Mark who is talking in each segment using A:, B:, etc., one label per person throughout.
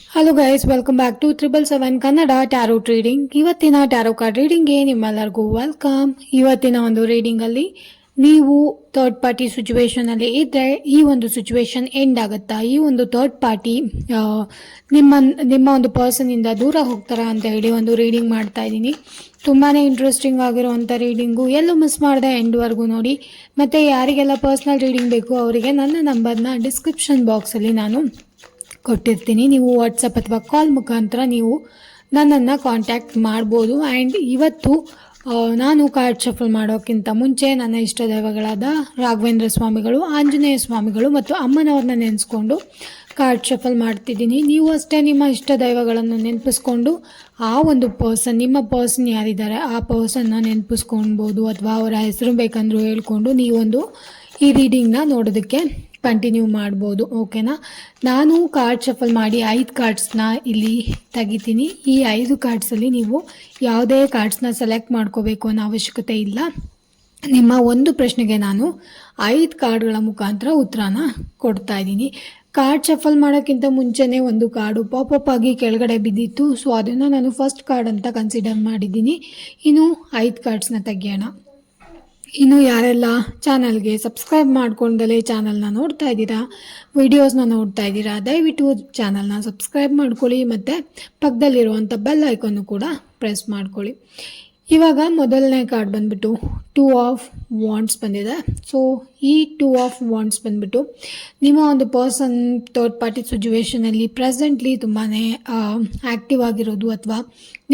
A: Hello guys welcome back to triple seven Kannada tarot reading ಇವತ್ತಿನ tarot card ರೀಡಿಂಗ್ಗೆ ನಿಮ್ಮೆಲ್ಲರಿಗೂ welcome ಇವತ್ತಿನ ಒಂದು ರೀಡಿಂಗಲ್ಲಿ ನೀವು ಥರ್ಡ್ ಪಾರ್ಟಿ ಸಿಚುವೇಶನಲ್ಲಿ ಇದ್ದರೆ ಈ ಒಂದು ಸಿಚುವೇಶನ್ ಎಂಡ್ ಆಗುತ್ತಾ? ಈ ಒಂದು ಥರ್ಡ್ ಪಾರ್ಟಿ ನಿಮ್ಮ ನಿಮ್ಮ ಒಂದು ಪರ್ಸನಿಂದ ದೂರ ಹೋಗ್ತಾರಾ ಅಂತ ಹೇಳಿ ಒಂದು ರೀಡಿಂಗ್ ಮಾಡ್ತಾ ಇದ್ದೀನಿ. ತುಂಬಾ ಇಂಟ್ರೆಸ್ಟಿಂಗ್ ಆಗಿರುವಂಥ ರೀಡಿಂಗು ಎಲ್ಲೂ ಮಿಸ್ ಮಾಡಿದೆ ಎಂಡ್ವರೆಗೂ ನೋಡಿ. ಮತ್ತು ಯಾರಿಗೆಲ್ಲ ಪರ್ಸ್ನಲ್ ರೀಡಿಂಗ್ ಬೇಕು ಅವರಿಗೆ ನನ್ನ ನಂಬರ್ನ ಡಿಸ್ಕ್ರಿಪ್ಷನ್ ಬಾಕ್ಸಲ್ಲಿ ನಾನು ಕೊಟ್ಟಿರ್ತೀನಿ. ನೀವು ವಾಟ್ಸಪ್ ಅಥವಾ ಕಾಲ್ ಮುಖಾಂತರ ನೀವು ನನ್ನನ್ನು ಕಾಂಟ್ಯಾಕ್ಟ್ ಮಾಡ್ಬೋದು. ಆ್ಯಂಡ್ ಇವತ್ತು ನಾನು ಕಾರ್ಡ್ ಶಫಲ್ ಮಾಡೋಕ್ಕಿಂತ ಮುಂಚೆ ನನ್ನ ಇಷ್ಟ ದೈವಗಳಾದ ರಾಘವೇಂದ್ರ ಸ್ವಾಮಿಗಳು, ಆಂಜನೇಯ ಸ್ವಾಮಿಗಳು ಮತ್ತು ಅಮ್ಮನವ್ರನ್ನ ನೆನೆಸ್ಕೊಂಡು ಕಾರ್ಡ್ ಶಫಲ್ ಮಾಡ್ತಿದ್ದೀನಿ. ನೀವು ಅಷ್ಟೇ ನಿಮ್ಮ ಇಷ್ಟ ದೈವಗಳನ್ನು ನೆನಪಿಸ್ಕೊಂಡು ಆ ಒಂದು ಪರ್ಸನ್ ನಿಮ್ಮ ಪರ್ಸನ್ ಯಾರಿದ್ದಾರೆ ಆ ಪರ್ಸನ್ನ ನೆನಪಿಸ್ಕೊಳ್ಬೋದು ಅಥವಾ ಅವರ ಹೆಸರು ಬೇಕಂದ್ರೂ ಹೇಳ್ಕೊಂಡು ನೀವೊಂದು ಈ ರೀಡಿಂಗ್ನ ನೋಡೋದಕ್ಕೆ ಕಂಟಿನ್ಯೂ ಮಾಡ್ಬೋದು ಓಕೆನಾ ನಾನು ಕಾರ್ಡ್ ಶಫಲ್ ಮಾಡಿ ಐದು ಕಾರ್ಡ್ಸ್ನ ಇಲ್ಲಿ ತೆಗಿತೀನಿ. ಈ ಐದು ಕಾರ್ಡ್ಸಲ್ಲಿ ನೀವು ಯಾವುದೇ ಕಾರ್ಡ್ಸ್ನ ಸೆಲೆಕ್ಟ್ ಮಾಡ್ಕೋಬೇಕು ಅನ್ನೋ ಅವಶ್ಯಕತೆ ಇಲ್ಲ. ನಿಮ್ಮ ಒಂದು ಪ್ರಶ್ನೆಗೆ ನಾನು ಐದು ಕಾರ್ಡ್ಗಳ ಮುಖಾಂತರ ಉತ್ತರನ ಕೊಡ್ತಾ ಇದ್ದೀನಿ. ಕಾರ್ಡ್ ಶಫಲ್ ಮಾಡೋಕ್ಕಿಂತ ಮುಂಚೆನೇ ಒಂದು ಕಾರ್ಡು ಪಾಪಪ್ ಆಗಿ ಕೆಳಗಡೆ ಬಿದ್ದಿತ್ತು. ಸೊ ಅದನ್ನು ನಾನು ಫಸ್ಟ್ ಕಾರ್ಡ್ ಅಂತ ಕನ್ಸಿಡರ್ ಮಾಡಿದ್ದೀನಿ. ಇನ್ನು ಐದು ಕಾರ್ಡ್ಸ್ನ ತೆಗಿಯೋಣ. ಇನ್ನು ಯಾರೆಲ್ಲ ಚಾನಲ್ಗೆ ಸಬ್ಸ್ಕ್ರೈಬ್ ಮಾಡ್ಕೊಂಡಲೇ ಚಾನಲ್ನ ನೋಡ್ತಾ ಇದ್ದೀರಾ, ವಿಡಿಯೋಸ್ನ ನೋಡ್ತಾ ಇದ್ದೀರಾ, ದಯವಿಟ್ಟು ಚಾನಲ್ನ ಸಬ್ಸ್ಕ್ರೈಬ್ ಮಾಡ್ಕೊಳ್ಳಿ ಮತ್ತು ಪಕ್ಕದಲ್ಲಿರುವಂಥ ಬೆಲ್ ಐಕನ್ನು ಕೂಡ ಪ್ರೆಸ್ ಮಾಡ್ಕೊಳ್ಳಿ. ಇವಾಗ ಮೊದಲನೇ ಕಾರ್ಡ್ ಬಂದ್ಬಿಟ್ಟು ಟೂ ಆಫ್ ವಾಂಡ್ಸ್ ಬಂದಿದೆ. ಸೊ ಈ ಟೂ ಆಫ್ ವಾಂಡ್ಸ್ ಬಂದ್ಬಿಟ್ಟು ನಿಮ್ಮ ಒಂದು ಪರ್ಸನ್ ಥರ್ಡ್ ಪಾರ್ಟಿ ಸಿಚುವೇಷನಲ್ಲಿ ಪ್ರೆಸೆಂಟ್ಲಿ ತುಂಬಾ ಆ್ಯಕ್ಟಿವ್ ಆಗಿರೋದು ಅಥವಾ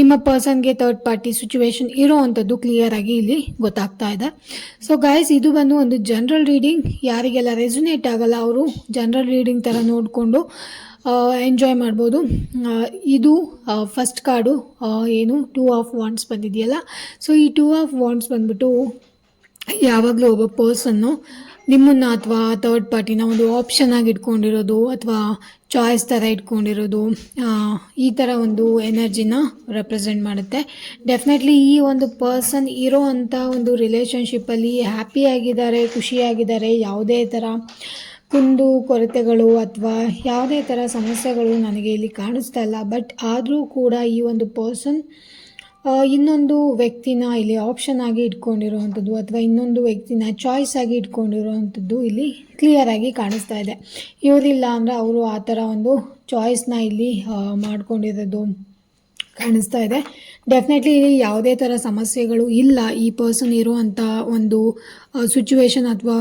A: ನಿಮ್ಮ ಪರ್ಸನ್ಗೆ ಥರ್ಡ್ ಪಾರ್ಟಿ ಸಿಚುವೇಶನ್ ಇರೋ ಅಂಥದ್ದು ಕ್ಲಿಯರ್ ಆಗಿ ಇಲ್ಲಿ ಗೊತ್ತಾಗ್ತಾ ಇದೆ. ಸೊ ಗೈಸ್ ಇದು ಬಂದು ಒಂದು ಜನರಲ್ ರೀಡಿಂಗ್ ಯಾರಿಗೆಲ್ಲ ರೆಸುನೇಟ್ ಆಗಲ್ಲ, ಅವರು ಜನರಲ್ ರೀಡಿಂಗ್ ಥರ ನೋಡಿಕೊಂಡು ಎಂಜಾಯ್ ಮಾಡ್ಬೋದು. ಇದು ಫಸ್ಟ್ ಕಾರ್ಡು ಏನು ಟೂ ಆಫ್ ವಾಂಡ್ಸ್ ಬಂದಿದೆಯಲ್ಲ? ಸೊ ಈ ಟೂ ಆಫ್ ವಾಂಡ್ಸ್ ಬಂದ್ಬಿಟ್ಟು ಯಾವಾಗಲೂ ಒಬ್ಬ ಪರ್ಸನ್ನು ನಿಮ್ಮನ್ನು ಅಥವಾ ಥರ್ಡ್ ಪಾರ್ಟಿನ ಒಂದು ಆಪ್ಷನ್ ಆಗಿ ಇಟ್ಕೊಂಡಿರೋದು, ಅಥವಾ ಚಾಯ್ಸ್ ಥರ ಇಟ್ಕೊಂಡಿರೋದು ಈ ಥರ ಒಂದು ಎನರ್ಜಿನ ರೆಪ್ರೆಸೆಂಟ್ ಮಾಡುತ್ತೆ. ಡೆಫಿನೆಟ್ಲಿ ಈ ಒಂದು ಪರ್ಸನ್ ಇರೋ ಅಂಥ ಒಂದು ರಿಲೇಷನ್ಶಿಪ್ಪಲ್ಲಿ ಹ್ಯಾಪಿಯಾಗಿದ್ದಾರೆ ಖುಷಿಯಾಗಿದ್ದಾರೆ ಯಾವುದೇ ಥರ ಕುಂದು, ಕೊರತೆಗಳು ಅಥವಾ ಯಾವುದೇ ಥರ ಸಮಸ್ಯೆಗಳು ನನಗೆ ಇಲ್ಲಿ ಕಾಣಿಸ್ತಾ ಇಲ್ಲ. ಬಟ್ ಆದರೂ ಕೂಡ ಈ ಒಂದು ಪರ್ಸನ್ ಇನ್ನೊಂದು ವ್ಯಕ್ತಿನ ಇಲ್ಲಿ ಆಪ್ಷನ್ ಆಗಿ ಇಟ್ಕೊಂಡಿರುವಂಥದ್ದು ಅಥವಾ ಇನ್ನೊಂದು ವ್ಯಕ್ತಿನ ಚಾಯ್ಸ್ ಆಗಿ ಇಟ್ಕೊಂಡಿರುವಂಥದ್ದು ಇಲ್ಲಿ ಕ್ಲಿಯರ್ ಆಗಿ ಕಾಣಿಸ್ತಾ ಇದೆ. ಇವರಿಲ್ಲ ಅಂದರೆ ಅವರು ಆ ಥರ ಒಂದು ಚಾಯ್ಸ್ನ ಇಲ್ಲಿ ಮಾಡ್ಕೊಂಡಿರೋದು ಕಾಣಿಸ್ತಾ ಇದೆ. ಡೆಫಿನೆಟ್ಲಿ ಯಾವುದೇ ಥರ ಸಮಸ್ಯೆಗಳು ಇಲ್ಲ ಈ ಪರ್ಸನ್ ಇರುವಂಥ ಒಂದು ಸಿಚುವೇಶನ್ ಅಥವಾ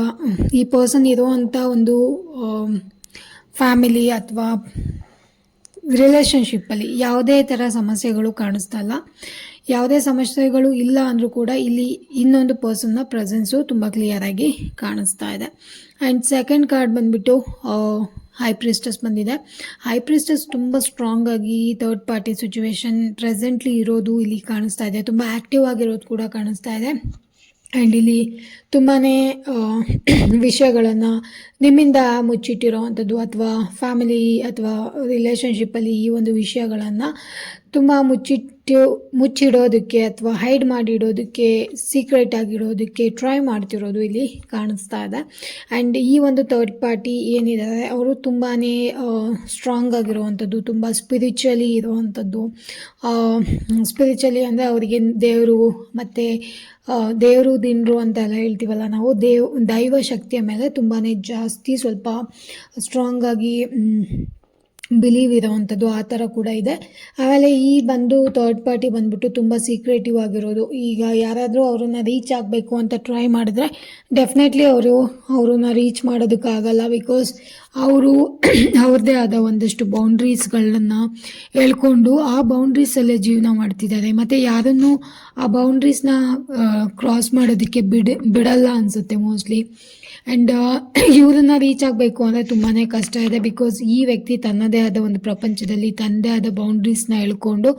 A: ಈ ಪರ್ಸನ್ ಇರುವಂಥ ಒಂದು ಫ್ಯಾಮಿಲಿ ಅಥವಾ ರಿಲೇಷನ್ಶಿಪ್ಪಲ್ಲಿ ಯಾವುದೇ ಥರ ಸಮಸ್ಯೆಗಳು ಕಾಣಿಸ್ತಾ ಇಲ್ಲ. ಯಾವುದೇ ಸಮಸ್ಯೆಗಳು ಇಲ್ಲ ಅಂದರೂ ಕೂಡ ಇಲ್ಲಿ ಇನ್ನೊಂದು ಪರ್ಸನ್ನ ಪ್ರೆಸೆನ್ಸು ತುಂಬ ಕ್ಲಿಯರಾಗಿ ಕಾಣಿಸ್ತಾ ಇದೆ. ಆ್ಯಂಡ್ ಸೆಕೆಂಡ್ ಕಾರ್ಡ್ ಬಂದುಬಿಟ್ಟು ಹೈ ಪ್ರಿಸ್ಟಸ್ ಬಂದಿದೆ. ಹೈ ಪ್ರಿಸ್ಟಸ್ ತುಂಬ ಸ್ಟ್ರಾಂಗ್ ಆಗಿ ಥರ್ಡ್ ಪಾರ್ಟಿ ಸಿಚುವೇಶನ್ ಪ್ರೆಸೆಂಟ್ಲಿ ಇರೋದು ಇಲ್ಲಿ ಕಾಣಿಸ್ತಾ ಇದೆ. ತುಂಬ ಆ್ಯಕ್ಟಿವ್ ಆಗಿರೋದು ಕೂಡ ಕಾಣಿಸ್ತಾ ಇದೆ. ಆ್ಯಂಡ್ ಇಲ್ಲಿ ತುಂಬಾ ವಿಷಯಗಳನ್ನು ನಿಮ್ಮಿಂದ ಮುಚ್ಚಿಟ್ಟಿರೋ ಅಂಥದ್ದು ಅಥವಾ ಫ್ಯಾಮಿಲಿ ಅಥವಾ ರಿಲೇಷನ್ಶಿಪ್ಪಲ್ಲಿ ಈ ಒಂದು ವಿಷಯಗಳನ್ನು ತುಂಬ ಮುಚ್ಚಿಟ್ಟು, ಮುಚ್ಚಿಡೋದಕ್ಕೆ ಅಥವಾ ಹೈಡ್ ಮಾಡಿಡೋದಕ್ಕೆ ಸೀಕ್ರೆಟ್ ಆಗಿಡೋದಕ್ಕೆ ಟ್ರೈ ಮಾಡ್ತಿರೋದು ಇಲ್ಲಿ ಕಾಣಿಸ್ತಾ ಇದೆ. ಆ್ಯಂಡ್ ಈ ಒಂದು ಥರ್ಡ್ ಪಾರ್ಟಿ ಏನಿದ್ದಾರೆ, ಅವರು ತುಂಬಾ ಸ್ಟ್ರಾಂಗ್ ಆಗಿರುವಂಥದ್ದು, ತುಂಬ ಸ್ಪಿರಿಚುವಲಿ ಇರುವಂಥದ್ದು. ಸ್ಪಿರಿಚುವಲಿ ಅಂದರೆ ಅವರಿಗೆ ದೇವರು ಮತ್ತು ದೇವರು ದಿನರು ಅಂತೆಲ್ಲ ಹೇಳ್ತೀವಲ್ಲ ನಾವು, ದೇವ್, ದೈವ ಶಕ್ತಿಯ ಮೇಲೆ ತುಂಬಾ ಜಾಸ್ತಿ ಸ್ವಲ್ಪ ಸ್ಟ್ರಾಂಗ್ ಆಗಿ ಬಿಲೀವ್ ಇರೋವಂಥದ್ದು ಆ ಥರ ಕೂಡ ಇದೆ. ಆಮೇಲೆ ಈ ಬಂದು ಥರ್ಡ್ ಪಾರ್ಟಿ ಬಂದ್ಬಿಟ್ಟು ತುಂಬ ಸೀಕ್ರೆಟಿವ್ ಆಗಿರೋದು. ಈಗ ಯಾರಾದರೂ ಅವ್ರನ್ನ ರೀಚ್ ಆಗಬೇಕು ಅಂತ ಟ್ರೈ ಮಾಡಿದ್ರೆ ಡೆಫಿನೆಟ್ಲಿ ಅವರು ಅವ್ರನ್ನ ರೀಚ್ ಮಾಡೋದಕ್ಕಾಗಲ್ಲ ಬಿಕಾಸ್ ಅವರು ಅವ್ರದ್ದೇ ಆದ ಒಂದಷ್ಟು ಬೌಂಡ್ರೀಸ್ಗಳನ್ನು ಹೇಳ್ಕೊಂಡು ಆ ಬೌಂಡ್ರೀಸಲ್ಲೇ ಜೀವನ ಮಾಡ್ತಿದ್ದಾರೆ. ಮತ್ತು ಯಾರನ್ನು ಆ ಬೌಂಡ್ರೀಸ್ನ ಕ್ರಾಸ್ ಮಾಡೋದಕ್ಕೆ ಬಿಡ, ಬಿಡಲ್ಲ ಅನಿಸುತ್ತೆ ಮೋಸ್ಟ್ಲಿ ಆ್ಯಂಡ್ ಇವ್ರನ್ನ ರೀಚ್ ಆಗಬೇಕು ಅಂದರೆ ತುಂಬಾ ಕಷ್ಟ ಇದೆ ಬಿಕಾಸ್ ಈ ವ್ಯಕ್ತಿ ತನ್ನದೇ ಆದ ಒಂದು ಪ್ರಪಂಚದಲ್ಲಿ ತನ್ನದೇ ಆದ ಬೌಂಡ್ರೀಸ್ನ ಹೇಳ್ಕೊಂಡು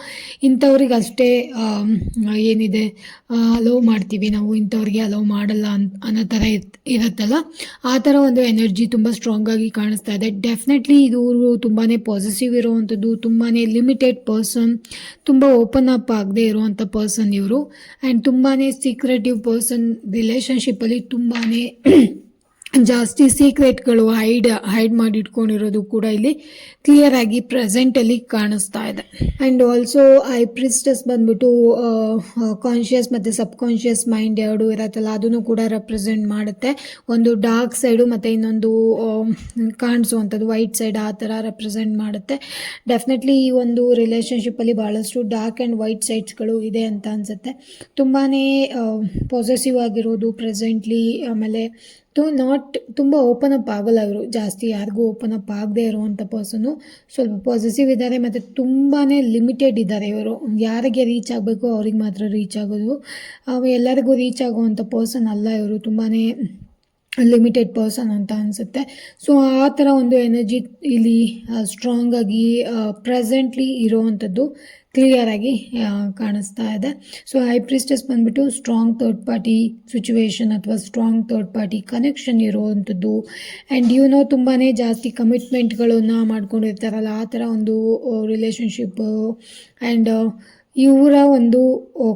A: ಇಂಥವ್ರಿಗೆ ಅಷ್ಟೇ ಏನಿದೆ ಅಲೋ ಮಾಡ್ತೀವಿ ನಾವು, ಇಂಥವ್ರಿಗೆ ಅಲೋ ಮಾಡಲ್ಲ ಅಂತ ಅನ್ನೋ ಥರ ಇರ್- ಇರುತ್ತಲ್ಲ? ಆ ಥರ ಒಂದು ಎನರ್ಜಿ ತುಂಬ ಸ್ಟ್ರಾಂಗಾಗಿ ಕಾಣಿಸ್ತಾ ಇದೆ. ಡೆಫಿನೆಟ್ಲಿ ಇದು ತುಂಬಾ ಪಾಸಿಟಿವ್ ಇರುವಂಥದ್ದು ತುಂಬಾ ಲಿಮಿಟೆಡ್ ಪರ್ಸನ್ ತುಂಬ ಓಪನ್ ಅಪ್ ಆಗದೆ ಇರುವಂಥ ಪರ್ಸನ್ ಇವರು. ಆ್ಯಂಡ್ ತುಂಬಾ ಸೀಕ್ರೆಟಿವ್ ಪರ್ಸನ್ ರಿಲೇಷನ್ಶಿಪ್ಪಲ್ಲಿ ತುಂಬಾ ಜಾಸ್ತಿ ಸೀಕ್ರೆಟ್ಗಳು ಹೈಡ್ ಹೈಡ್ ಮಾಡಿ ಇಟ್ಕೊಂಡಿರೋದು ಕೂಡ ಇಲ್ಲಿ ಕ್ಲಿಯರ್ ಆಗಿ ಪ್ರೆಸೆಂಟ್ ಅಲ್ಲಿ ಕಾಣಿಸ್ತಾ ಇದೆ. ಅಂಡ್ ಆಲ್ಸೋ ಐ ಪ್ರಿಸ್ಟಸ್ ಬಂದ್ಬಿಟ್ಟು ಕಾನ್ಷಿಯಸ್ ಮತ್ತೆ ಸಬ್ ಕಾನ್ಷಿಯಸ್ ಮೈಂಡ್ ಎರಡು ಇರತ್ತಲ್ಲ, ಅದನ್ನು ಕೂಡ ರೆಪ್ರೆಸೆಂಟ್ ಮಾಡುತ್ತೆ. ಒಂದು ಡಾರ್ಕ್ ಸೈಡು ಮತ್ತೆ ಇನ್ನೊಂದು ಕಾಣಿಸುವಂಥದ್ದು ವೈಟ್ ಸೈಡ್ ಆ ಥರ ರೆಪ್ರೆಸೆಂಟ್ ಮಾಡುತ್ತೆ. ಡೆಫಿನೆಟ್ಲಿ ಈ ಒಂದು ರಿಲೇಷನ್ಶಿಪ್ಪಲ್ಲಿ ಬಹಳಷ್ಟು ಡಾರ್ಕ್ ಆ್ಯಂಡ್ ವೈಟ್ ಸೈಡ್ಸ್ಗಳು ಇದೆ ಅಂತ ಅನ್ಸುತ್ತೆ. ತುಂಬಾ ಪಾಸಿಟಿವ್ ಆಗಿರೋದು ಪ್ರೆಸೆಂಟ್ಲಿ, ಆಮೇಲೆ ಟು ನಾಟ್ ತುಂಬ ಓಪನ್ ಅಪ್ ಆಗಲ್ಲ ಇವರು. ಜಾಸ್ತಿ ಯಾರಿಗೂ ಓಪನ್ ಅಪ್ ಆಗದೆ ಇರುವಂಥ ಪರ್ಸನು ಸ್ವಲ್ಪ ಪಾಸಿಟಿವ್ ಇದ್ದಾರೆ ಮತ್ತು ತುಂಬಾ ಲಿಮಿಟೆಡ್ ಇದ್ದಾರೆ ಇವರು. ಯಾರಿಗೆ ರೀಚ್ ಆಗಬೇಕು ಅವ್ರಿಗೆ ಮಾತ್ರ ರೀಚ್ ಆಗೋದು. ಎಲ್ಲರಿಗೂ ರೀಚ್ ಆಗುವಂಥ ಪರ್ಸನ್ ಅಲ್ಲ ಇವರು. ತುಂಬಾ ಲಿಮಿಟೆಡ್ ಪರ್ಸನ್ ಅಂತ ಅನಿಸುತ್ತೆ. ಸೊ ಆ ಥರ ಒಂದು ಎನರ್ಜಿ ಇಲ್ಲಿ ಸ್ಟ್ರಾಂಗ್ ಆಗಿ ಪ್ರೆಸೆಂಟ್ಲಿ ಇರೋವಂಥದ್ದು ಕ್ಲಿಯರ್ ಆಗಿ ಕಾಣಿಸ್ತಾ ಇದೆ. ಸೊ ಹೈ ಪ್ರಿಸ್ಟಸ್ ಬಂದ್ಬಿಟ್ಟು ಸ್ಟ್ರಾಂಗ್ ಥರ್ಡ್ ಪಾರ್ಟಿ ಸಿಚುವೇಶನ್ ಅಥವಾ ಸ್ಟ್ರಾಂಗ್ ಥರ್ಡ್ ಪಾರ್ಟಿ ಕನೆಕ್ಷನ್ ಇರುವಂಥದ್ದು. ಆ್ಯಂಡ್ ನೋ ತುಂಬಾ ಜಾಸ್ತಿ ಕಮಿಟ್ಮೆಂಟ್ಗಳನ್ನು ಮಾಡ್ಕೊಂಡಿರ್ತಾರಲ್ಲ, ಆ ಥರ ಒಂದು ರಿಲೇಷನ್ಶಿಪ್ಪು ಆ್ಯಂಡ್ ಇವರ ಒಂದು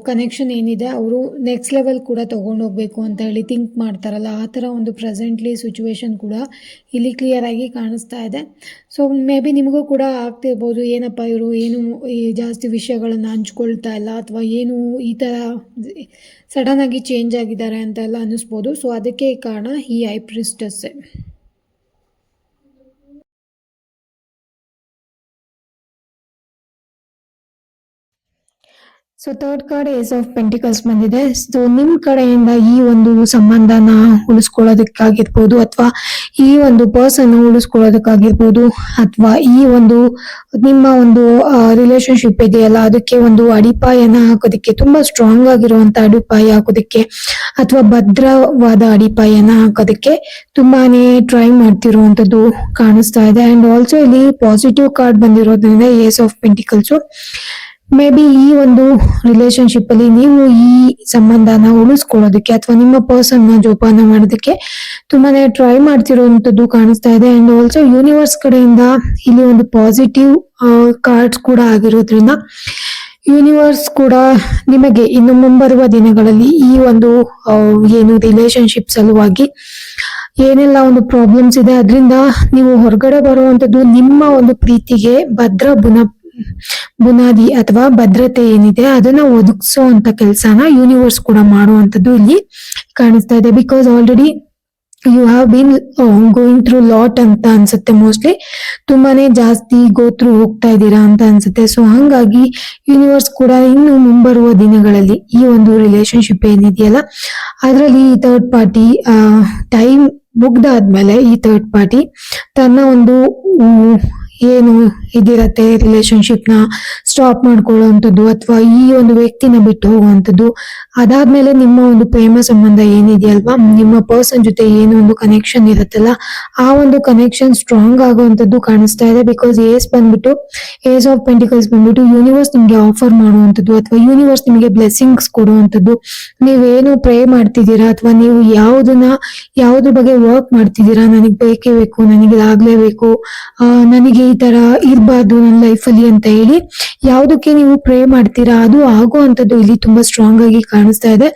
A: ಕನೆಕ್ಷನ್ ಏನಿದೆ, ಅವರು ನೆಕ್ಸ್ಟ್ ಲೆವೆಲ್ ಕೂಡ ತೊಗೊಂಡೋಗ್ಬೇಕು ಅಂತ ಹೇಳಿ ಥಿಂಕ್ ಮಾಡ್ತಾರಲ್ಲ, ಆ ಥರ ಒಂದು ಪ್ರೆಸೆಂಟ್ಲಿ ಸಿಚುವೇಶನ್ ಕೂಡ ಇಲ್ಲಿ ಕ್ಲಿಯರ್ ಆಗಿ ಕಾಣಿಸ್ತಾ ಇದೆ. ಸೊ ಮೇ ಬಿ ನಿಮಗೂ ಕೂಡ ಆಗ್ತಿರ್ಬೋದು, ಏನಪ್ಪ ಇವರು ಏನು ಜಾಸ್ತಿ ವಿಷಯಗಳನ್ನು ಹಂಚ್ಕೊಳ್ತಾ ಇಲ್ಲ, ಅಥವಾ ಏನು ಈ ಥರ ಸಡನ್ನಾಗಿ ಚೇಂಜ್ ಆಗಿದ್ದಾರೆ ಅಂತ ಎಲ್ಲ ಅನ್ನಿಸ್ಬೋದು. ಸೊ ಅದಕ್ಕೆ ಕಾರಣ ಈ also third card ace of pentacles ಬಂದಿದೆ. ಸೊ ನಿಮ್ ಕಡೆಯಿಂದ ಈ ಒಂದು ಸಂಬಂಧನ ಉಳಿಸ್ಕೊಳ್ಳೋದಕ್ಕಾಗಿರ್ಬೋದು ಅಥವಾ ಈ ಒಂದು ಪರ್ಸನ್ ಉಳಿಸ್ಕೊಳ್ಳೋದಕ್ಕಾಗಿರ್ಬೋದು ಅಥವಾ ಈ ಒಂದು ನಿಮ್ಮ ಒಂದು ರಿಲೇಶನ್ಶಿಪ್ ಇದೆಯಲ್ಲ, ಅದಕ್ಕೆ ಒಂದು ಅಡಿಪಾಯನ ಹಾಕೋದಕ್ಕೆ ತುಂಬಾ ಸ್ಟ್ರಾಂಗ್ ಆಗಿರುವಂತ ಅಡಿಪಾಯ ಹಾಕೋದಕ್ಕೆ ಅಥವಾ ಭದ್ರವಾದ ಅಡಿಪಾಯನ ಹಾಕೋದಕ್ಕೆ ತುಂಬಾನೇ ಟ್ರೈ ಮಾಡ್ತಿರುವಂತದ್ದು ಕಾಣಿಸ್ತಾ ಇದೆ. ಅಂಡ್ ಆಲ್ಸೋ ಇಲ್ಲಿ ಪಾಸಿಟಿವ್ ಕಾರ್ಡ್ ಬಂದಿರೋದ್ರಿಂದ ace of pentacles maybe ಈ ಒಂದು ರಿಲೇಶನ್ಶಿಪ್ ಅಲ್ಲಿ ನೀವು ಈ ಸಂಬಂಧನ ಉಳಿಸ್ಕೊಳ್ಳೋದಕ್ಕೆ ಅಥವಾ ನಿಮ್ಮ ಪರ್ಸನ್ನ ಜೋಪಾನ ಮಾಡೋದಕ್ಕೆ ತುಂಬಾನೇ ಟ್ರೈ ಮಾಡ್ತಿರುವಂತದ್ದು ಕಾಣಿಸ್ತಾ ಇದೆ. ಅಂಡ್ ಆಲ್ಸೋ ಯೂನಿವರ್ಸ್ ಕಡೆಯಿಂದ ಇಲ್ಲಿ ಒಂದು ಪಾಸಿಟಿವ್ ಕಾರ್ಡ್ಸ್ ಕೂಡ ಆಗಿರೋದ್ರಿಂದ ಯೂನಿವರ್ಸ್ ಕೂಡ ನಿಮಗೆ ಇನ್ನು ಮುಂಬರುವ ದಿನಗಳಲ್ಲಿ ಈ ಒಂದು ಏನು ರಿಲೇಶನ್ಶಿಪ್ ಸಲುವಾಗಿ ಏನೆಲ್ಲ ಒಂದು ಪ್ರಾಬ್ಲಮ್ಸ್ ಇದೆ, ಅದರಿಂದ ನೀವು ಹೊರಗಡೆ ಬರುವಂತದ್ದು ನಿಮ್ಮ ಒಂದು ಪ್ರೀತಿಗೆ ಭದ್ರ ಬುನ ಬುನಾದಿ ಅಥವಾ ಭದ್ರತೆ ಏನಿದೆ ಅದನ್ನ ಒದಗಿಸುವಂತ ಕೆಲಸನ ಯೂನಿವರ್ಸ್ ಕೂಡ ಮಾಡುವಂತದ್ದು ಇಲ್ಲಿ ಕಾಣಿಸ್ತಾ ಇದೆ. Because already you have been going through lot ಅಂತ ಅನ್ಸುತ್ತೆ ಮೋಸ್ಟ್ಲಿ ತುಂಬಾನೇ ಜಾಸ್ತಿ ಗೋ ಥ್ರೂ ಹೋಗ್ತಾ ಇದ್ದೀರಾ ಅಂತ ಅನ್ಸುತ್ತೆ. ಸೊ ಹಂಗಾಗಿ ಯೂನಿವರ್ಸ್ ಕೂಡ ಇನ್ನು ಮುಂಬರುವ ದಿನಗಳಲ್ಲಿ ಈ ಒಂದು ರಿಲೇಶನ್ಶಿಪ್ ಏನಿದೆಯಲ್ಲ, ಅದರಲ್ಲಿ ಈ ಥರ್ಡ್ ಪಾರ್ಟಿ ಟೈಮ್ ಮುಗ್ದಾದ್ಮೇಲೆ ಈ ಥರ್ಡ್ ಪಾರ್ಟಿ ತನ್ನ ಒಂದು ಏನು ಇದಿರತ್ತೆ ನ ಸ್ಟಾಪ್ ಮಾಡ್ಕೊಳ್ಳುವಂಥದ್ದು ಅಥವಾ ಈ ಒಂದು ವ್ಯಕ್ತಿನ ಬಿಟ್ಟು ಹೋಗುವಂಥದ್ದು. ಅದಾದ್ಮೇಲೆ ನಿಮ್ಮ ಒಂದು ಪ್ರೇಮ ಸಂಬಂಧ ಏನಿದೆಯಲ್ವಾ? ನಿಮ್ಮ ಪರ್ಸನ್ ಜೊತೆ ಏನು ಒಂದು ಕನೆಕ್ಷನ್ ಇರುತ್ತಲ್ಲ, ಆ ಒಂದು ಕನೆಕ್ಷನ್ ಸ್ಟ್ರಾಂಗ್ ಆಗುವಂಥದ್ದು ಕಾಣಿಸ್ತಾ ಇದೆ ಬಿಕಾಸ್ ಏಸ್ ಬಂದ್ಬಿಟ್ಟು ಏಸ್ ಆಫ್ ಪೆಂಟಿಕಲ್ಸ್ ಬಂದ್ಬಿಟ್ಟು ಯೂನಿವರ್ಸ್ ನಿಮ್ಗೆ ಆಫರ್ ಮಾಡುವಂಥದ್ದು ಅಥವಾ ಯೂನಿವರ್ಸ್ ನಿಮಗೆ ಬ್ಲೆಸ್ಸಿಂಗ್ಸ್ ಕೊಡುವಂಥದ್ದು. ನೀವೇನು ಪ್ರೇ ಮಾಡ್ತಿದ್ದೀರಾ ಅಥವಾ ನೀವು ಯಾವುದನ್ನ, ಯಾವುದ್ರ ಬಗ್ಗೆ ವರ್ಕ್ ಮಾಡ್ತಿದ್ದೀರಾ? ನನಗೆ ಬೇಕೇ ಬೇಕು, ನನಗೆ ಆಗ್ಲೇಬೇಕು ನನಗೆ ಈ ತರ ಇರಬಾರ್ದು ನನ್ನ ಲೈಫಲ್ಲಿ ಅಂತ ಹೇಳಿ ಯಾವುದಕ್ಕೆ ನೀವು ಪ್ರೇ ಮಾಡ್ತೀರಾ? ಅದು ಆಗೋ ಅಂಥದ್ದು ಇಲ್ಲಿ ತುಂಬಾ ಸ್ಟ್ರಾಂಗ್ ಆಗಿ ಕಾಣಿಸ್ತಾ ಇದೆ.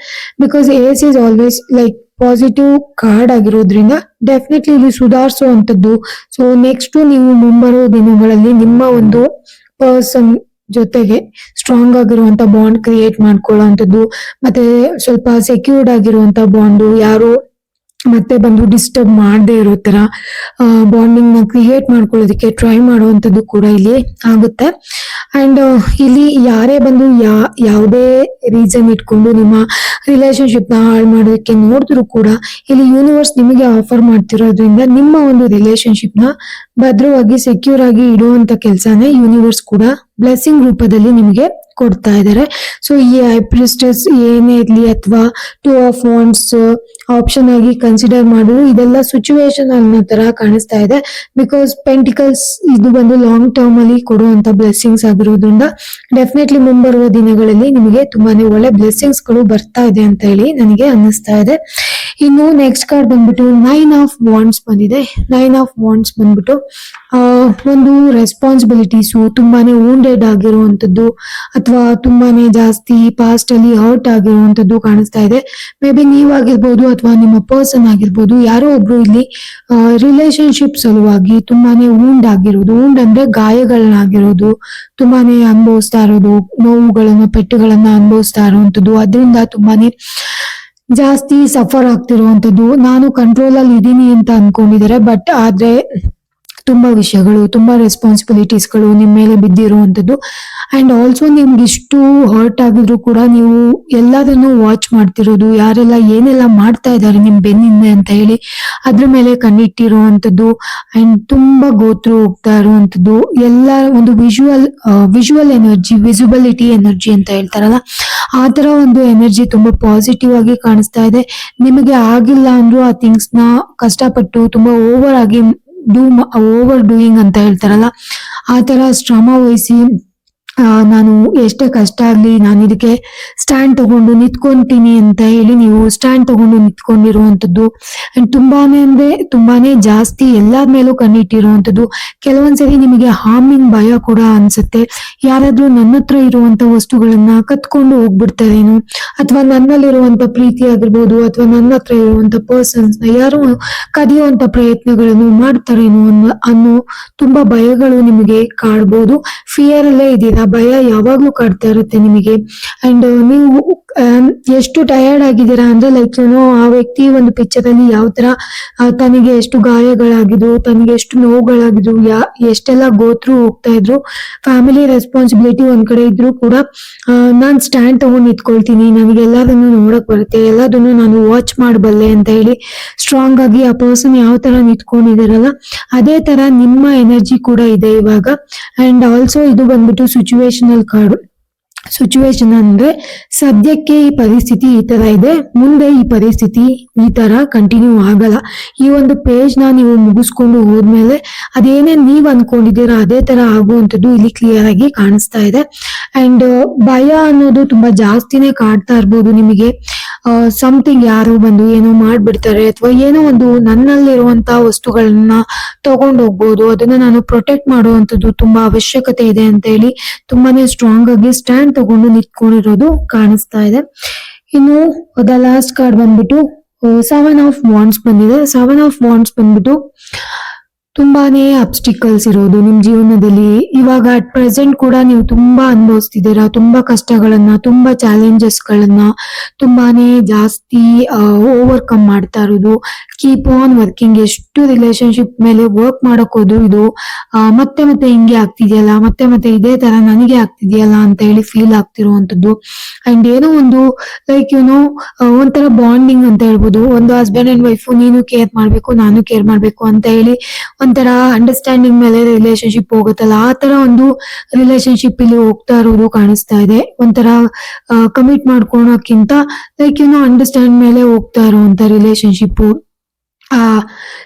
A: Because ace is always like positive card ಆಗಿರೋದ್ರಿಂದ ಡೆಫಿನೆಟ್ಲಿ ಇಲ್ಲಿ ಸುಧಾರಿಸುವಂಥದ್ದು. ಸೊ ನೆಕ್ಸ್ಟ್ ನೀವು ಮುಂಬರುವ ದಿನಗಳಲ್ಲಿ ನಿಮ್ಮ ಒಂದು ಪರ್ಸನ್ ಜೊತೆಗೆ ಸ್ಟ್ರಾಂಗ್ ಆಗಿರುವಂತ ಬಾಂಡ್ ಕ್ರಿಯೇಟ್ ಮಾಡ್ಕೊಳ್ಳೋ ಅಂಥದ್ದು ಮತ್ತೆ ಸ್ವಲ್ಪ ಸೆಕ್ಯೂರ್ಡ್ ಆಗಿರುವಂತ ಬಾಂಡು ಯಾರು ಮತ್ತೆ ಬಂದು ಡಿಸ್ಟರ್ಬ್ ಮಾಡದೇ ಇರೋ ತರ ಬಾಂಡಿಂಗ್ನ ಕ್ರಿಯೇಟ್ ಮಾಡ್ಕೊಳ್ಳೋದಕ್ಕೆ ಟ್ರೈ ಮಾಡುವಂತದ್ದು ಕೂಡ ಇಲ್ಲಿ ಆಗುತ್ತೆ. ಅಂಡ್ ಇಲ್ಲಿ ಯಾರೇ ಬಂದು ಯಾ, ಯಾವುದೇ ರೀಸನ್ ಇಟ್ಕೊಂಡು ನಿಮ್ಮ ರಿಲೇಶನ್ಶಿಪ್ನ ಹಾಳು ಮಾಡೋದಕ್ಕೆ ನೋಡಿದ್ರು ಕೂಡ ಇಲ್ಲಿ ಯೂನಿವರ್ಸ್ ನಿಮಗೆ ಆಫರ್ ಮಾಡ್ತಿರೋದ್ರಿಂದ ನಿಮ್ಮ ಒಂದು ರಿಲೇಶನ್ಶಿಪ್ನ ಭದ್ರವಾಗಿ ಸೆಕ್ಯೂರ್ ಆಗಿ ಇಡುವಂತ ಕೆಲಸನೇ ಯೂನಿವರ್ಸ್ ಕೂಡ ಬ್ಲೆಸ್ಸಿಂಗ್ ರೂಪದಲ್ಲಿ ನಿಮಗೆ ಕೊಡ್ತಾ ಇದ್ದಾರೆ. ಸೊ ಈ ಐಪ್ರಿಸ್ಟಸ್ ಏನೇ ಇರಲಿ ಅಥವಾ ಟೂ ಆಫ್ ವಾಂಡ್ಸ್ ಆಪ್ಷನ್ ಆಗಿ ಕನ್ಸಿಡರ್ ಮಾಡೋದು ಇದೆಲ್ಲ ಸಿಚುವೇಶನ್ ಅನ್ನೋ ತರ ಕಾಣಿಸ್ತಾ ಇದೆ. ಬಿಕಾಸ್ ಪೆಂಟಿಕಲ್ಸ್ ಇದು ಬಂದು ಲಾಂಗ್ ಟರ್ಮ್ ಅಲ್ಲಿ ಕೊಡುವಂತ ಬ್ಲೆಸ್ಸಿಂಗ್ಸ್ ಆಗಿರೋದ್ರಿಂದ ಡೆಫಿನೆಟ್ಲಿ ಮುಂಬರುವ ದಿನಗಳಲ್ಲಿ ನಿಮಗೆ ತುಂಬಾನೇ ಒಳ್ಳೆ ಬ್ಲೆಸ್ಸಿಂಗ್ಸ್ಗಳು ಬರ್ತಾ ಇದೆ ಅಂತ ಹೇಳಿ ನನಗೆ ಅನ್ನಿಸ್ತಾ ಇದೆ. ಇನ್ನು ನೆಕ್ಸ್ಟ್ ಕಾರ್ಡ್ ಬಂದ್ಬಿಟ್ಟು ನೈನ್ ಆಫ್ ವಾಂಡ್ಸ್ ಬಂದಿದೆ. ನೈನ್ ಆಫ್ ವಾಂಡ್ಸ್ ಬಂದ್ಬಿಟ್ಟು ಒಂದು ರೆಸ್ಪಾನ್ಸಿಬಿಲಿಟೀಸು ತುಂಬಾನೇ ಓಂಡೆಡ್ ಆಗಿರುವಂತದ್ದು ಅಥವಾ ತುಂಬಾನೇ ಜಾಸ್ತಿ ಪಾಸ್ಟ್ ಅಲ್ಲಿ ಹರ್ಟ್ ಆಗಿರುವಂತದ್ದು ಕಾಣಿಸ್ತಾ ಇದೆ. ಮೇ ಬಿ ನೀವಾಗಿರ್ಬೋದು ಅಥವಾ ನಿಮ್ಮ ಪರ್ಸನ್ ಆಗಿರ್ಬೋದು, ಯಾರೋ ಒಬ್ರು ಇಲ್ಲಿ ರಿಲೇಶನ್ಶಿಪ್ ಸಲುವಾಗಿ ತುಂಬಾನೇ ಊಂಡ್ ಆಗಿರೋದು ಊಂಡ್ ಅಂದ್ರೆ ಗಾಯಗಳನ್ನಾಗಿರೋದು, ತುಂಬಾನೇ ಅನುಭವಿಸ್ತಾ ಇರೋದು, ನೋವುಗಳನ್ನ, ಪೆಟ್ಟುಗಳನ್ನ ಅನುಭವಿಸ್ತಾ ಇರುವಂತದ್ದು ಅದರಿಂದ ತುಂಬಾನೇ ಜಾಸ್ತಿ ಸಫರ್ ಆಗ್ತಿರುವಂತದ್ದು. ನಾನು ಕಂಟ್ರೋಲ್ ಅಲ್ಲಿ ಇದ್ದೀನಿ ಅಂತ ಅನ್ಕೊಂಡಿದ್ದಾರೆ ಬಟ್ ಆದ್ರೆ ತುಂಬಾ ವಿಷಯಗಳು, ತುಂಬಾ ರೆಸ್ಪಾನ್ಸಿಬಿಲಿಟೀಸ್ಗಳು ನಿಮ್ಮ ಮೇಲೆ ಬಿದ್ದಿರುವಂತದ್ದು ಅಂಡ್ ಆಲ್ಸೋ ನಿಮ್ಗೆ ಇಷ್ಟು ಹರ್ಟ್ ಆಗಿದ್ರು ಕೂಡ ನೀವು ಎಲ್ಲದನ್ನು ವಾಚ್ ಮಾಡ್ತಿರೋದು, ಯಾರೆಲ್ಲ ಏನೆಲ್ಲ ಮಾಡ್ತಾ ಇದ್ದಾರೆ ನಿಮ್ ಬೆನ್ನಿಂದ ಅಂತ ಹೇಳಿ ಅದ್ರ ಮೇಲೆ ಕಣ್ಣಿಟ್ಟಿರುವಂತದ್ದು ಅಂಡ್ ತುಂಬಾ ಗೋತ್ರ ಹೋಗ್ತಾ ಇರುವಂತದ್ದು ಎಲ್ಲ ಒಂದು visual visual energy visibility energy ಅಂತ ಹೇಳ್ತಾರಲ್ಲ, ಆ ತರ ಒಂದು ಎನರ್ಜಿ ತುಂಬಾ ಪಾಸಿಟಿವ್ ಆಗಿ ಕಾಣಿಸ್ತಾ ಇದೆ. ನಿಮಗೆ ಆಗಿಲ್ಲ ಅಂದ್ರೂ ಆ ಥಿಂಗ್ಸ್ನ ಕಷ್ಟಪಟ್ಟು ತುಂಬಾ ಓವರ್ ಆಗಿ ಡೂ ಓವರ್ ಡೂಯಿಂಗ್ ಅಂತ ಹೇಳ್ತಾರಲ್ಲ ಆ ತರ ಶ್ರಮ ವಹಿಸಿ ನಾನು ಎಷ್ಟೇ ಕಷ್ಟ ಆಗ್ಲಿ ನಾನು ಇದಕ್ಕೆ ಸ್ಟ್ಯಾಂಡ್ ತಗೊಂಡು ನಿಂತ್ಕೊಂತೀನಿ ಅಂತ ಹೇಳಿ ನೀವು ಸ್ಟ್ಯಾಂಡ್ ತಗೊಂಡು ನಿಂತ್ಕೊಂಡಿರುವಂತದ್ದು ಅಂಡ್ ತುಂಬಾನೇ ಅಂದ್ರೆ ತುಂಬಾನೇ ಜಾಸ್ತಿ ಎಲ್ಲಾದ ಮೇಲೂ ಕಣ್ಣಿಟ್ಟಿರುವಂತದ್ದು ಕೆಲವೊಂದ್ಸರಿ ನಿಮಗೆ ಹಾರ್ಮಿಂಗ್ ಭಯ ಕೂಡ ಅನ್ಸುತ್ತೆ. ಯಾರಾದ್ರೂ ನನ್ನ ಹತ್ರ ಇರುವಂತ ವಸ್ತುಗಳನ್ನ ಕತ್ಕೊಂಡು ಹೋಗ್ಬಿಡ್ತಾರೇನು, ಅಥವಾ ನನ್ನಲ್ಲಿರುವಂತ ಪ್ರೀತಿ ಆಗಿರ್ಬೋದು, ಅಥವಾ ನನ್ನ ಹತ್ರ ಇರುವಂತ ಪರ್ಸನ್ಸ್ನ ಯಾರು ಕದಿಯುವಂತ ಪ್ರಯತ್ನಗಳನ್ನು ಮಾಡ್ತಾರೇನೋ ಅನ್ನೋ ಅನ್ನೋ ತುಂಬಾ ಭಯಗಳು ನಿಮಗೆ ಕಾಡ್ಬೋದು ಫಿಯರ್ ಅಲ್ಲೇ ಇದ್ದೀರಾ ಭಯ ಯಾವಾಗ್ಲೂ ಕಾಡ್ತಾ ಇರುತ್ತೆ ನಿಮಗೆ. ಅಂಡ್ ನೀವು ಎಷ್ಟು ಟಯರ್ಡ್ ಆಗಿದ್ದೀರಾ ಅಂದ್ರೆ ಲೈಕ್ ಏನೋ ಆ ವ್ಯಕ್ತಿ ಒಂದು ಪಿಕ್ಚರ್ ಅಲ್ಲಿ ಯಾವ ತರ ತನಗೆ ಎಷ್ಟು ಗಾಯಗಳಾಗಿದ್ವು ತನಗೆ ಎಷ್ಟು ನೋವುಗಳಾಗಿದ್ವು ಯಾ ಎಷ್ಟೆಲ್ಲ ಗೋತ್ರು ಹೋಗ್ತಾ ಇದ್ರು ಫ್ಯಾಮಿಲಿ ರೆಸ್ಪಾನ್ಸಿಬಿಲಿಟಿ ಒಂದ್ ಕಡೆ ಇದ್ರು ಕೂಡ ಆ, ನಾನ್ ಸ್ಟ್ಯಾಂಡ್ ತಗೊಂಡ್ ನಿಂತ್ಕೊಳ್ತೀನಿ ನನಗೆ ಎಲ್ಲದನ್ನು ನೋಡಕ್ ಬರುತ್ತೆ ಎಲ್ಲದನ್ನು ನಾನು ವಾಚ್ ಮಾಡಬಲ್ಲೆ ಅಂತ ಹೇಳಿ ಸ್ಟ್ರಾಂಗ್ ಆಗಿ ಆ ಪರ್ಸನ್ ಯಾವ ತರ ನಿಂತ್ಕೊಂಡಿದಾರಲ್ಲ ಅದೇ ತರ ನಿಮ್ಮ ಎನರ್ಜಿ ಕೂಡ ಇದೆ ಇವಾಗ. ಅಂಡ್ ಆಲ್ಸೋ ಇದು ಬಂದ್ಬಿಟ್ಟು ಸಿಚುವೇಶನಲ್ ಕಾರ್ಡ್ ಸಿಚುವೇಶನ್ ಅಂದ್ರೆ ಸದ್ಯಕ್ಕೆ ಈ ಪರಿಸ್ಥಿತಿ ಈ ತರ ಇದೆ, ಮುಂದೆ ಈ ಪರಿಸ್ಥಿತಿ ಈ ತರ ಕಂಟಿನ್ಯೂ ಆಗಲ್ಲ. ಈ ಒಂದು ಪೇಜ್ನ ನೀವು ಮುಗಿಸ್ಕೊಂಡು ಹೋದ್ಮೇಲೆ ಅದೇನೇ ನೀವ್ ಅನ್ಕೊಂಡಿದ್ದೀರಾ, ಅದೇ ತರ ಆಗುವಂಥದ್ದು ಇಲ್ಲಿ ಕ್ಲಿಯರ್ ಆಗಿ ಕಾಣಿಸ್ತಾ ಇದೆ. ಅಂಡ್ ಭಯ ಅನ್ನೋದು ತುಂಬಾ ಜಾಸ್ತಿನೇ ಕಾಡ್ತಾ ಇರ್ಬೋದು ನಿಮಗೆ. ಸಮಥಿಂಗ್ ಯಾರೋ ಬಂದು ಏನೋ ಮಾಡ್ಬಿಡ್ತಾರೆ ಅಥವಾ ಏನೋ ಒಂದು ನನ್ನಲ್ಲಿರುವಂತ ವಸ್ತುಗಳನ್ನ ತಗೊಂಡು ಹೋಗ್ಬೋದು ಅದನ್ನ ನಾನು ಪ್ರೊಟೆಕ್ಟ್ ಮಾಡುವಂತದ್ದು ತುಂಬಾ ಅವಶ್ಯಕತೆ ಇದೆ ಅಂತ ಹೇಳಿ ತುಂಬಾನೇ ಸ್ಟ್ರಾಂಗ್ ಆಗಿ ಸ್ಟ್ಯಾಂಡ್ ತಗೊಂಡು ನಿಂತ್ಕೊಂಡಿರೋದು ಕಾಣಿಸ್ತಾ ಇದೆ. ಇನ್ನು ದ ಲಾಸ್ಟ್ ಕಾರ್ಡ್ ಬಂದ್ಬಿಟ್ಟು ಸೆವೆನ್ ಆಫ್ ವಾಂಡ್ಸ್ ಬಂದಿದೆ. ಸೆವೆನ್ ಆಫ್ ವಾಂಡ್ಸ್ ಬಂದ್ಬಿಟ್ಟು ತುಂಬಾನೇ ಅಬ್ಸ್ಟಿಕಲ್ಸ್ ಇರೋದು ನಿಮ್ ಜೀವನದಲ್ಲಿ. ಇವಾಗ ಅಟ್ ಪ್ರೆಸೆಂಟ್ ಕೂಡ ನೀವು ತುಂಬಾ ಅನುಭವಿಸ್ತಿದ್ದೀರಾ. ತುಂಬಾ ಕಷ್ಟಗಳನ್ನ, ತುಂಬಾ ಚಾಲೆಂಜಸ್ ಗಳನ್ನ ತುಂಬಾನೇ ಜಾಸ್ತಿ ಓವರ್ಕಮ್ ಮಾಡ್ತಾ ಇರೋದು. ಕೀಪ್ ಆನ್ ವರ್ಕಿಂಗ್ ಎಷ್ಟು ರಿಲೇಶನ್ಶಿಪ್ ಮೇಲೆ ವರ್ಕ್ ಮಾಡಕ್ ಹೋದ್ರು ಇದು ಮತ್ತೆ ಮತ್ತೆ ಹಿಂಗೆ ಆಗ್ತಿದೆಯಲ್ಲ, ಮತ್ತೆ ಮತ್ತೆ ಇದೇ ತರ ನನಗೆ ಆಗ್ತಿದೆಯಲ್ಲ ಅಂತ ಹೇಳಿ ಫೀಲ್ ಆಗ್ತಿರುವಂತದ್ದು ಅಂಡ್ ಏನೋ ಒಂದು ಲೈಕ್ ಏನೋ ಒಂಥರ ಬಾಂಡಿಂಗ್ ಅಂತ ಹೇಳ್ಬೋದು. ಒಂದು ಹಸ್ಬೆಂಡ್ ಅಂಡ್ ವೈಫ್ ನೀನು ಕೇರ್ ಮಾಡ್ಬೇಕು, ನಾನು ಕೇರ್ ಮಾಡ್ಬೇಕು ಅಂತ ಹೇಳಿ ಒಂಥರ ಅಂಡರ್ಸ್ಟ್ಯಾಂಡಿಂಗ್ ಮೇಲೆ ರಿಲೇಶನ್ಶಿಪ್ ಹೋಗುತ್ತಲ್ಲ, ಆ ತರ ಒಂದು ರಿಲೇಶನ್ಶಿಪ್ ಇಲ್ಲಿ ಹೋಗ್ತಾ ಇರೋದು ಕಾಣಿಸ್ತಾ ಇದೆ. ಒಂಥರ ಕಮಿಟ್ ಮಾಡ್ಕೊಳಕ್ಕಿಂತ ಲೈಕ್ ಏನೋ ಅಂಡರ್ಸ್ಟ್ಯಾಂಡ್ ಮೇಲೆ ಹೋಗ್ತಾ ಇರುವಂತ ರಿಲೇಶನ್ಶಿಪ್ ಆ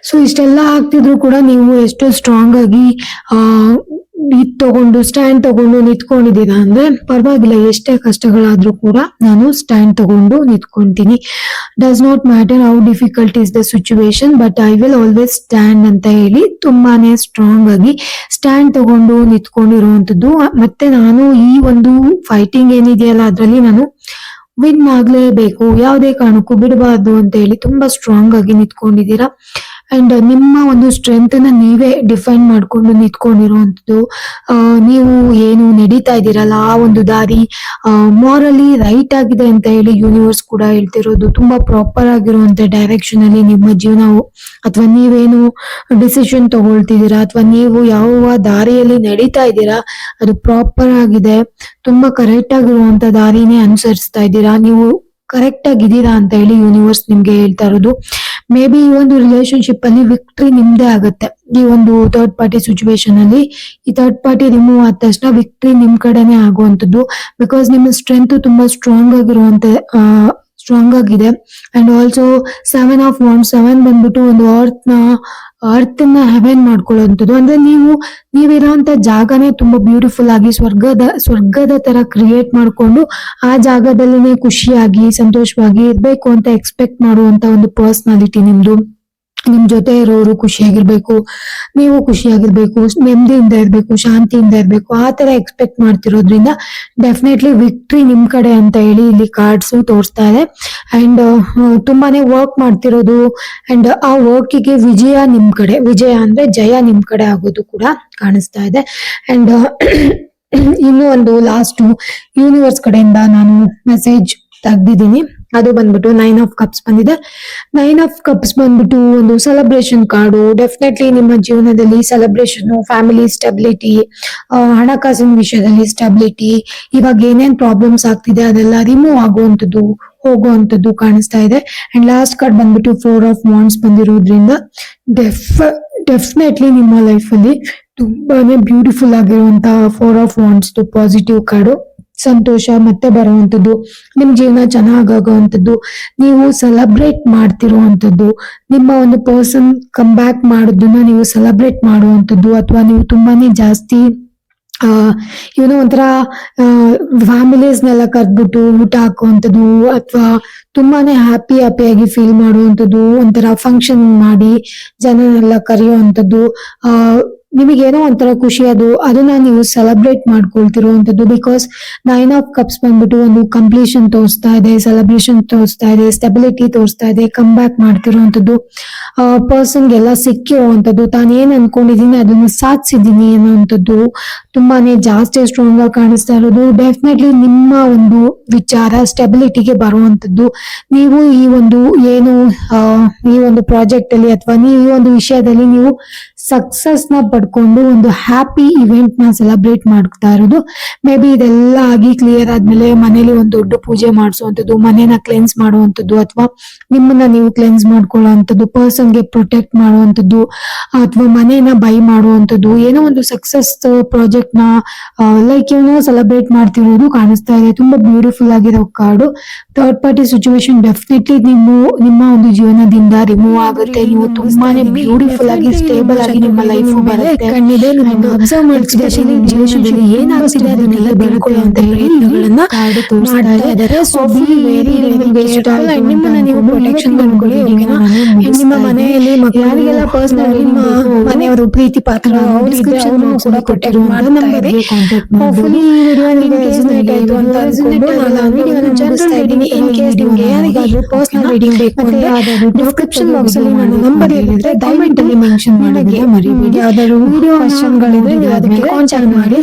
A: ಸೊ ಇಷ್ಟೆಲ್ಲ ಆಗ್ತಿದ್ರು ಕೂಡ ನೀವು ಎಷ್ಟು ಸ್ಟ್ರಾಂಗ್ ಆಗಿ, ಆ ಇದ್ ತಗೊಂಡು ಸ್ಟ್ಯಾಂಡ್ ತಗೊಂಡು ನಿಂತ್ಕೊಂಡಿದ್ದೀರಾ ಅಂದ್ರೆ ಪರವಾಗಿಲ್ಲ, ಎಷ್ಟೇ ಕಷ್ಟಗಳಾದ್ರೂ ಕೂಡ ನಾನು ಸ್ಟ್ಯಾಂಡ್ ತಗೊಂಡು ನಿಂತ್ಕೊಂತೀನಿ. Does not matter how difficult is the situation but I will always stand ಅಂತ ಹೇಳಿ ತುಂಬಾನೇ ಸ್ಟ್ರಾಂಗ್ ಆಗಿ ಸ್ಟ್ಯಾಂಡ್ ತಗೊಂಡು ನಿಂತ್ಕೊಂಡಿರುವಂತದ್ದು ಮತ್ತೆ ನಾನು ಈ ಒಂದು ಫೈಟಿಂಗ್ ಏನಿದೆಯಲ್ಲ ಅದರಲ್ಲಿ ನಾನು ವಿನ್ ಆಗ್ಲೇಬೇಕು. ಯಾವುದೇ ಕಾರಣಕ್ಕೂ ಬಿಡಬಾರ್ದು ಅಂತ ಹೇಳಿ ತುಂಬಾ ಸ್ಟ್ರಾಂಗ್ ಆಗಿ ನಿಂತ್ಕೊಂಡಿದ್ದೀರಾ. ಅಂಡ್ ನಿಮ್ಮ ಒಂದು ಸ್ಟ್ರೆಂತ್ನ ನೀವೇ ಡಿಫೈನ್ ಮಾಡ್ಕೊಂಡು ನಿಂತ್ಕೊಂಡಿರುವಂಥದ್ದು. ನೀವು ಏನು ನಡೀತಾ ಇದ್ದೀರಲ್ಲ, ಆ ಒಂದು ದಾರಿ ಮಾರಲಿ ರೈಟ್ ಆಗಿದೆ ಅಂತ ಹೇಳಿ ಯೂನಿವರ್ಸ್ ಕೂಡ ಹೇಳ್ತಿರೋದು ತುಂಬಾ ಪ್ರಾಪರ್ ಆಗಿರುವಂತ ಡೈರೆಕ್ಷನ್ ಅಲ್ಲಿ ನಿಮ್ಮ ಜೀವನ ಅಥವಾ ನೀವೇನು ಡಿಸಿಷನ್ ತಗೊಳ್ತಿದ್ದೀರಾ, ಅಥವಾ ನೀವು ಯಾವ ದಾರಿಯಲ್ಲಿ ನಡೀತಾ ಇದ್ದೀರಾ, ಅದು ಪ್ರಾಪರ್ ಆಗಿದೆ. ತುಂಬಾ ಕರೆಕ್ಟ್ ಆಗಿರುವಂತ ದಾರಿನೇ ಅನುಸರಿಸ್ತಾ ಇದ್ದೀರಾ, ನೀವು ಕರೆಕ್ಟ್ ಆಗಿದ್ದೀರಾ ಅಂತ ಹೇಳಿ ಯೂನಿವರ್ಸ್ ನಿಮ್ಗೆ ಹೇಳ್ತಾ ಇರೋದು. ಮೇ ಬಿ ಈ ಒಂದು ರಿಲೇಶನ್ಶಿಪ್ ಅಲ್ಲಿ ವಿಕ್ಟ್ರಿ ನಿಮ್ದೇ ಆಗುತ್ತೆ. ಈ ಒಂದು ಥರ್ಡ್ ಪಾರ್ಟಿ ಸಿಚುವೇಶನ್ ಅಲ್ಲಿ ಈ ಥರ್ಡ್ ಪಾರ್ಟಿ ರಿಮೂವ್ ಆದ ತಕ್ಷಣ ವಿಕ್ಟ್ರಿ ನಿಮ್ ಕಡೆನೆ ಆಗುವಂತದ್ದು ಬಿಕಾಸ್ ನಿಮ್ಮ ಸ್ಟ್ರೆಂತ್ ತುಂಬಾ ಸ್ಟ್ರಾಂಗ್ ಆಗಿರುವಂತೆ ಸ್ಟ್ರಾಂಗ್ ಆಗಿದೆ. And also seven of one seven ಬಂದ್ಬಿಟ್ಟು ಒಂದು ಅರ್ತ್ನ ಅರ್ತ್ನ ಹೆವೆನ್ ಮಾಡ್ಕೊಳ್ಳೋಂಥದ್ದು. ಅಂದ್ರೆ ನೀವು, ನೀವಿರೋಂಥ ಜಾಗನೇ ತುಂಬಾ ಬ್ಯೂಟಿಫುಲ್ ಆಗಿ ಸ್ವರ್ಗದ ಸ್ವರ್ಗದ ತರ ಕ್ರಿಯೇಟ್ ಮಾಡ್ಕೊಂಡು ಆ ಜಾಗದಲ್ಲಿನೇ ಖುಷಿಯಾಗಿ, ಸಂತೋಷವಾಗಿ ಇರ್ಬೇಕು ಅಂತ ಎಕ್ಸ್ಪೆಕ್ಟ್ ಮಾಡುವಂತ ಒಂದು ಪರ್ಸನಾಲಿಟಿ ನಿಮ್ದು. ನಿಮ್ ಜೊತೆ ಇರೋರು ಖುಷಿಯಾಗಿರ್ಬೇಕು, ನೀವು ಖುಷಿಯಾಗಿರ್ಬೇಕು, ನೆಮ್ಮದಿಯಿಂದ ಇರ್ಬೇಕು, ಶಾಂತಿಯಿಂದ ಇರ್ಬೇಕು, ಆ ತರ ಎಕ್ಸ್ಪೆಕ್ಟ್ ಮಾಡ್ತಿರೋದ್ರಿಂದ ಡೆಫಿನೆಟ್ಲಿ ವಿಕ್ಟ್ರಿ ನಿಮ್ ಕಡೆ ಅಂತ ಹೇಳಿ ಇಲ್ಲಿ ಕಾರ್ಡ್ಸ್ ತೋರಿಸ್ತಾ ಇದೆ. ಅಂಡ್ ತುಂಬಾನೇ ವರ್ಕ್ ಮಾಡ್ತಿರೋದು ಅಂಡ್ ಆ ವರ್ಕಿಗೆ ವಿಜಯ ನಿಮ್ ಕಡೆ, ವಿಜಯ ಅಂದ್ರೆ ಜಯ ನಿಮ್ ಕಡೆ ಆಗೋದು ಕೂಡ ಕಾಣಿಸ್ತಾ ಇದೆ. ಅಂಡ್ ಇನ್ನೂ ಒಂದು ಲಾಸ್ಟ್ ಯೂನಿವರ್ಸ್ ಕಡೆಯಿಂದ ನಾನು ಮೆಸೇಜ್ ತೆಗ್ದಿದ್ದೀನಿ. ಅದು ಬಂದ್ಬಿಟ್ಟು ನೈನ್ ಆಫ್ ಕಪ್ಸ್ ಬಂದಿದೆ. ನೈನ್ ಆಫ್ ಕಪ್ಸ್ ಬಂದ್ಬಿಟ್ಟು ಒಂದು ಸೆಲೆಬ್ರೇಷನ್ ಕಾರ್ಡು ಡೆಫಿನೆಟ್ಲಿ ನಿಮ್ಮ ಜೀವನದಲ್ಲಿ ಸೆಲೆಬ್ರೇಷನ್ ಫ್ಯಾಮಿಲಿ ಸ್ಟೆಬಿಲಿಟಿ ಹಣಕಾಸಿನ ವಿಷಯದಲ್ಲಿ ಸ್ಟೆಬಿಲಿಟಿ ಇವಾಗ ಏನೇನ್ ಪ್ರಾಬ್ಲಮ್ಸ್ ಆಗ್ತಿದೆ ಅದೆಲ್ಲ ರಿಮೂವ್ ಆಗುವಂಥದ್ದು, ಹೋಗುವಂಥದ್ದು ಕಾಣಿಸ್ತಾ ಇದೆ. ಅಂಡ್ ಲಾಸ್ಟ್ ಕಾರ್ಡ್ ಬಂದ್ಬಿಟ್ಟು ಫೋರ್ ಆಫ್ ಮಾಂಡ್ಸ್ ಬಂದಿರೋದ್ರಿಂದ ಡೆಫ್ ಡೆಫಿನೆಟ್ಲಿ ನಿಮ್ಮ ಲೈಫ್ ಅಲ್ಲಿ ತುಂಬಾನೇ ಬ್ಯೂಟಿಫುಲ್ ಆಗಿರುವಂತಹ four of wands positive card ಸಂತೋಷ, ಮತ್ತೆ ಬರುವಂಥದ್ದು ನಿಮ್ ಜೀವನ ಚೆನ್ನಾಗಾಗುವಂಥದ್ದು ನೀವು ಸೆಲೆಬ್ರೇಟ್ ಮಾಡ್ತಿರುವಂಥದ್ದು ನಿಮ್ಮ ಒಂದು ಪರ್ಸನ್ ಕಮ್ ಬ್ಯಾಕ್ ಮಾಡೋದನ್ನ ನೀವು ಸೆಲೆಬ್ರೇಟ್ ಮಾಡುವಂಥದ್ದು ಅಥವಾ ನೀವು ತುಂಬಾನೇ ಜಾಸ್ತಿ ಏನೋ ಒಂಥರ ಫ್ಯಾಮಿಲೀಸ್ನೆಲ್ಲ ಕರೆದ್ಬಿಟ್ಟು ಊಟ ಹಾಕುವಂಥದ್ದು ಅಥವಾ ತುಂಬಾನೇ ಹ್ಯಾಪಿ ಹ್ಯಾಪಿಯಾಗಿ ಫೀಲ್ ಮಾಡುವಂಥದ್ದು ಒಂಥರ ಫಂಕ್ಷನ್ ಮಾಡಿ ಜನನೆಲ್ಲ ಕರೆಯುವಂಥದ್ದು ನಿಮಗೇನೋ ಒಂಥರ ಖುಷಿ ಅದು, ಅದನ್ನ ನೀವು ಸೆಲೆಬ್ರೇಟ್ ಮಾಡ್ಕೊಳ್ತಿರುವಂಥದ್ದು ಬಿಕಾಸ್ ನೈನ್ ಆಫ್ ಕಪ್ಸ್ ಬಂದ್ಬಿಟ್ಟು ಒಂದು ಕಂಪ್ಲೀಷನ್ ತೋರಿಸ್ತಾ ಇದೆ ಸೆಲೆಬ್ರೇಷನ್ ತೋರಿಸ್ತಾ ಇದೆ ಸ್ಟೆಬಿಲಿಟಿ ತೋರಿಸ್ತಾ ಇದೆ ಕಮ್ ಬ್ಯಾಕ್ ಮಾಡ್ತಿರುವಂಥದ್ದು. ಪರ್ಸನ್ಗೆಲ್ಲ ಸಿಕ್ಕಿರುವಂಥದ್ದು, ತಾನು ಏನ್ ಅನ್ಕೊಂಡಿದೀನಿ ಅದನ್ನ ಸಾಧಿಸಿದೀನಿ ಅನ್ನೋವಂಥದ್ದು ತುಂಬಾನೇ ಜಾಸ್ತಿ ಸ್ಟ್ರಾಂಗ್ ಆಗಿ ಕಾಣಿಸ್ತಾ ಇರೋದು. ಡೆಫಿನೆಟ್ಲಿ ನಿಮ್ಮ ಒಂದು ವಿಚಾರ ಸ್ಟೆಬಿಲಿಟಿಗೆ ಬರುವಂತದ್ದು ನೀವು ಈ ಒಂದು ಏನು ಈ ಒಂದು ಪ್ರಾಜೆಕ್ಟ್ ಅಲ್ಲಿ ಅಥವಾ ನೀವು ಈ ಒಂದು ವಿಷಯದಲ್ಲಿ ನೀವು ಸಕ್ಸಸ್ನ ಪಡ್ಕೊಂಡು ಒಂದು ಹ್ಯಾಪಿ ಇವೆಂಟ್ನ ಸೆಲೆಬ್ರೇಟ್ ಮಾಡ್ತಾ ಇರೋದು. ಮೇ ಬಿ ಇದೆಲ್ಲ ಆಗಿ ಕ್ಲಿಯರ್ ಆದ್ಮೇಲೆ ಮನೇಲಿ ಒಂದು ದೊಡ್ಡ ಪೂಜೆ ಮಾಡಿಸುವಂತದ್ದು ಮನೇನ ಕ್ಲೆನ್ಸ್ ಮಾಡುವಂಥದ್ದು ಅಥವಾ ನಿಮ್ಮನ್ನ ನೀವು ಕ್ಲೆನ್ಸ್ ಮಾಡ್ಕೊಳ್ಳುವಂಥದ್ದು ಪರ್ಸನ್ಗೆ ಪ್ರೊಟೆಕ್ಟ್ ಮಾಡುವಂಥದ್ದು ಅಥವಾ ಮನೇನ ಬೈ ಮಾಡುವಂಥದ್ದು ಏನೋ ಒಂದು ಸಕ್ಸಸ್ ಪ್ರಾಜೆಕ್ಟ್ನ ಲೈಕ್ ಏನೋ ಸೆಲೆಬ್ರೇಟ್ ಮಾಡ್ತಿರೋದು ಕಾಣಿಸ್ತಾ ಇದೆ. ತುಂಬಾ ಬ್ಯೂಟಿಫುಲ್ ಆಗಿರೋ card third party situation definitely ನಿಮ್ಮ ನಿಮ್ಮ ಒಂದು ಜೀವನದಿಂದ ರಿಮೂವ್ ಆಗುತ್ತೆ. ನೀವು ತುಂಬಾನೇ ಬ್ಯೂಟಿಫುಲ್ ಆಗಿ ಸ್ಟೇಬಲ್ ಆಗಿ ನಿಮ್ಮ ಲೈಫ್ ಬರುತ್ತೆ.
B: ಕಣ್ಣಿದೆ ನಿಮ್ಮ
A: ಅಬ್ಸರ್ವ್ ನಿಮ್ಮ ಜೀವನದಲ್ಲಿ ಏನಾಗ್ತಿದೆ ಅದನ್ನೆಲ್ಲ ಬೆಳ್ಕೊಳ್ಳುವಂತ ಪ್ರಯತ್ನಗಳನ್ನ ಮಾಡ್ತಾ ಇದ್ದಾರೆ. ಸೊ ಬಿ ವೆರಿ ವೆರಿ ನಿಮ್ಮನ್ನ ನೀವು ಪ್ರೊಟೆಕ್ಷನ್ ಮಾಡ್ಕೊಳ್ಳಿ ಓಕೆನಾ ನಿಮ್ಮ ಮನೆಯಲ್ಲಿ ಯಾರಿಗೆಲ್ಲ ಪರ್ಸನಲ್ ನಿಮ್ಮ ಮನೆಯವರು ಪ್ರೀತಿ ಪಾತ್ರ ಡಿಸ್ಕ್ರಿಪ್ಷನ್ ಕೂಡ ಕೊಟ್ಟಿರುವಂತ ನಂಬರ್ ಹೋಪ್ಫುಲಿ ಈ ವಿಡಿಯೋ ನಿಮಗೆ ರೆಸನೇಟ್ ಆಯ್ತು ಅಂತ ಅನ್ಕೊಂಡು ನಾನು ವಿಡಿಯೋನ ಇದ್ದೀನಿ. ಇನ್ ಕೇಸ್ ನಿಮಗೆ ಯಾರಿಗಾದ್ರೂ ಪರ್ಸನಲ್ ರೀಡಿಂಗ್ ಬೇಕು ಅಂದ್ರೆ ಡಿಸ್ಕ್ರಿಪ್ಷನ್ ಬಾಕ್ಸ್ ಅಲ್ಲಿ ನನ್ನ ನಂಬರ್ ಇರುತ್ತೆ ದಯವಿಟ್ಟು ಅಲ್ಲಿ ಮೆನ್ಷನ್ ಮಾಡೋದಕ್ಕೆ ಮರಿಬೇಡಿ. ಯಾವ್ದಾದ್ರು ವಿಡಿಯೋ ಕ್ವಶನ್ಗಳಿದ್ರೆ ಅದಕ್ಕೆ ಕಾಂಟ್ಯಾಕ್ಟ್ ಮಾಡಿ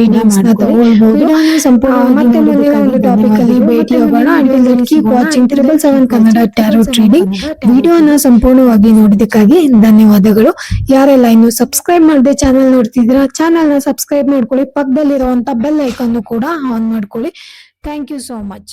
A: ರೀಡಿಂಗ್ಸ್ ತಗೊಳ್ಬಹುದು ಸಂಪೂರ್ಣ ಮತ್ತೆ ಮುಂದಿನ ಒಂದು ಟಾಪಿಕ್ ಅಲ್ಲಿ ಭೇಟಿ ಹೋಗೋಣ. Until that keep watching triple seven Kannada tarot reading ವಿಡಿಯೋನ ಸಂಪೂರ್ಣವಾಗಿ ನೋಡಿದಕ್ಕಾಗಿ ಧನ್ಯವಾದಗಳು. ಯಾರೆಲ್ಲ ಇನ್ನು ಸಬ್ಸ್ಕ್ರೈಬ್ ಮಾಡದೆ ಚಾನೆಲ್ ನೋಡ್ತಿದ್ದೀರಾ ಚಾನೆಲ್ನ ಸಬ್ಸ್ಕ್ರೈಬ್ ಮಾಡ್ಕೊಳ್ಳಿ. ಪಕ್ಕದಲ್ಲಿರುವಂತ ಬೆಲ್ ಐಕನ್ ಕೂಡ ಆನ್ ಮಾಡ್ಕೊಳ್ಳಿ. Thank you so much